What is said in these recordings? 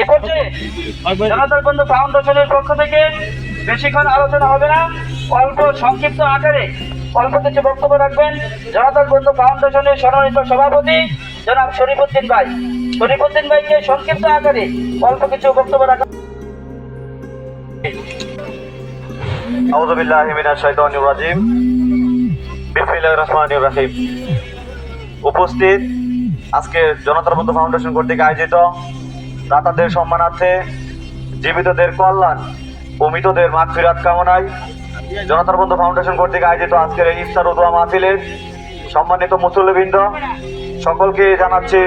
এ বন্ধু ফাউন্ডেশনের পক্ষ থেকে বেশিক্ষণ আলোচনা হবে না, অল্প সংক্ষিপ্ত আকারে অল্প কিছু বক্তব্য রাখবেন। জনতার বন্ধু ফাউন্ডেশনের সম্মানিত সভাপতি জনাব শরীফুদ্দিন ভাই। শরীফুদ্দিন ভাইকে সংক্ষিপ্ত আকারে অল্প কিছু বক্তব্য রাখবেন বিল্লাহি মিনাশ শাইতানির রাজিম। বিসমিল্লাহির রহমানির রহিম। উপস্থিত আজকে জনতার বন্ধু ফাউন্ডেশন কর্তৃক আয়োজিত দাতাদের সম্মানার্থে জীবিতদের কল্যাণ ও মৃতদের মাগফিরাত কামনায়। জনতার বন্ধু ফাউন্ডেশন কর্তৃক আয়োজিত আজকের এই ইফতার ও দোয়া মাহফিলের সম্মানিত মুসল্লিবৃন্দ, সকলকে জানাচ্ছি,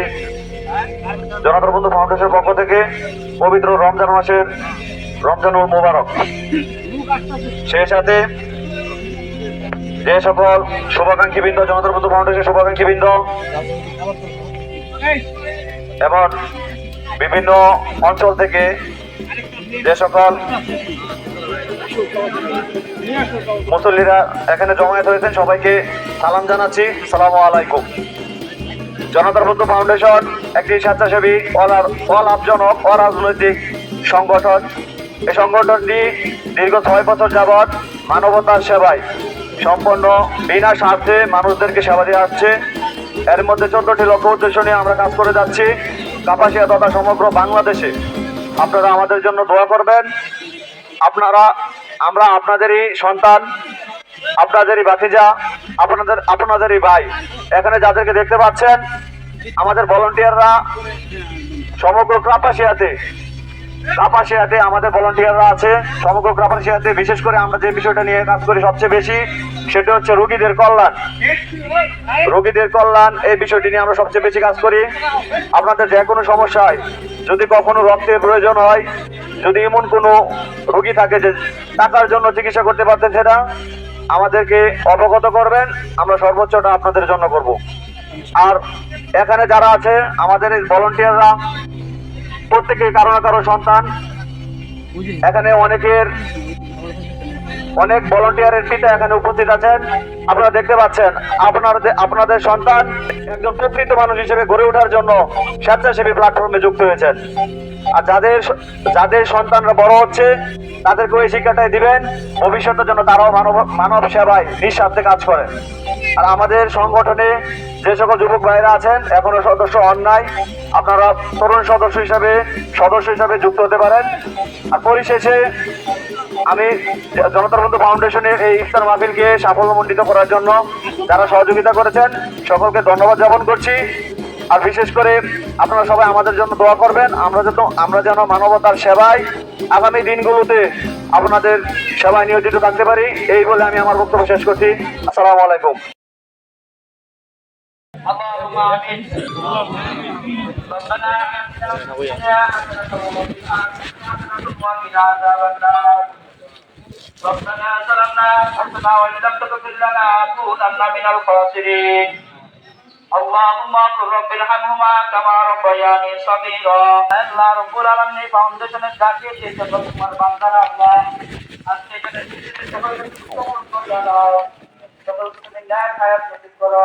জনতার বন্ধু ফাউন্ডেশনের পক্ষ থেকে পবিত্র রমজান মাসের রমজানুল মোবারক। সেই সাথে যে সকল শুভাকাঙ্ক্ষী বৃন্দ জনতার বন্ধু ফাউন্ডেশন শুভাকাঙ্ক্ষী বৃন্দ এবং বিভিন্ন অঞ্চল থেকে যে সকল মুসল্লিরা এখানে জমায়েত হয়েছেন, সবাইকে সালাম জানাচ্ছি। সালাম আলাইকুম। জনতার বন্ধু ফাউন্ডেশন, একটি স্বেচ্ছাসেবী অলা- অলাভজনক, অরাজনৈতিক সংগঠন। এই সংগঠনটি দীর্ঘ ছয় বছর যাবৎ মানবতার সেবায় সম্পন্ন, বিনা স্বার্থে মানুষদেরকে সেবা দিয়ে আসছে। এর মধ্যে চোদ্দটি লক্ষ্য উদ্দেশ্য নিয়ে আমরা কাজ করে যাচ্ছি। কাপাসিয়া তথা সমগ্র বাংলাদেশে। আপনারা আমাদের জন্য দোয়া করবেন। আপনারা, আমরা আপনাদেরই সন্তান, আপনাদেরই ভাতিজা, আপনাদের, আপনাদেরই ভাই। এখানে যাদেরকে দেখতে পাচ্ছেন, আমাদের ভলান্টিয়াররা সমগ্র কাপাসিয়াতে কাপাসিয়াতে আমাদের ভলান্টিয়াররা আছে। সমগ্র কাপাসিয়াতে, বিশেষ করে আমরা যে বিষয়টা নিয়ে কাজ করি সবচেয়ে বেশি সেটা হচ্ছে রোগীদের কল্যাণ। রোগীদের কল্যাণ, এই বিষয়টি নিয়ে আমরা সবচেয়ে বেশি কাজ করি। আপনাদের যে কোনো সমস্যায় যদি কখনো রক্তের প্রয়োজন হয়, যদি এমন কোনো রোগী থাকে যে টাকার জন্য চিকিৎসা করতে পারতেছে না, আমাদেরকে অবগত করবেন। আমরা সর্বোচ্চটা আপনাদের জন্য করব। আর এখানে যারা আছে, আমাদের এই ভলান্টিয়াররা, প্রত্যেকে কারও না কারও সন্তান। এখানে অনেকের অনেক ভলান্টিয়ারের পিতা এখানে উপস্থিত আছেন। আপনারা দেখতে পাচ্ছেন, আপনাদের আপনাদের সন্তান একজন প্রকৃত মানুষ হিসেবে গড়ে ওঠার জন্য স্বেচ্ছাসেবী প্ল্যাটফর্মে যুক্ত হয়েছেন। আর যাদের যাদের সন্তানরা বড় হচ্ছে তাদেরকে ওই শিক্ষাটাই দিবেন। ভবিষ্যতের জন্য তারাও মানব মানব সেবায় নিঃস্বার্থে কাজ করেন। আর আমাদের সংগঠনে যে সকল যুবক ভাইরা আছেন, এখনও সদস্য নাই। আপনারা তরুণ সদস্য হিসাবে সদস্য হিসাবে যুক্ত হতে পারেন। আর পরিশেষে আমি জনতার বন্ধু ফাউন্ডেশনের এই ইফতার মাহফিলকে সাফল্যমণ্ডিত করার জন্য যারা সহযোগিতা করেছেন সকলকে ধন্যবাদ জ্ঞাপন করছি আর বিশেষ করে আপনারা সবাই আমাদের জন্য দোয়া করবেন আমরা যেন আমরা যেন মানবতার সেবায় আগামী দিনগুলোতে আপনাদের সেবায় নিয়োজিত থাকতে পারি এই বলে আমি আমার বক্তব্য শেষ করছি আসসালামু আলাইকুম اللهم آمين ربنا آتنا في الدنيا حسنة وفي الآخرة وقنا عذاب النار ربنا ظلمنا أنفسنا وإن لم تغفر لنا لنكونن من الخاسرين اللهم قل رب ارحمهما كما ربياني صغيرا আল্লাহ রব্বুল আলামিন ফাউন্ডেশনের ডাকিয়ে যে সকল তোমার বান্দারা আল্লাহ আজকে এখানে এসেছে সকলকে কবুল করে নাও সকলকে তুমি ন্যায় হায়াত নসিব করো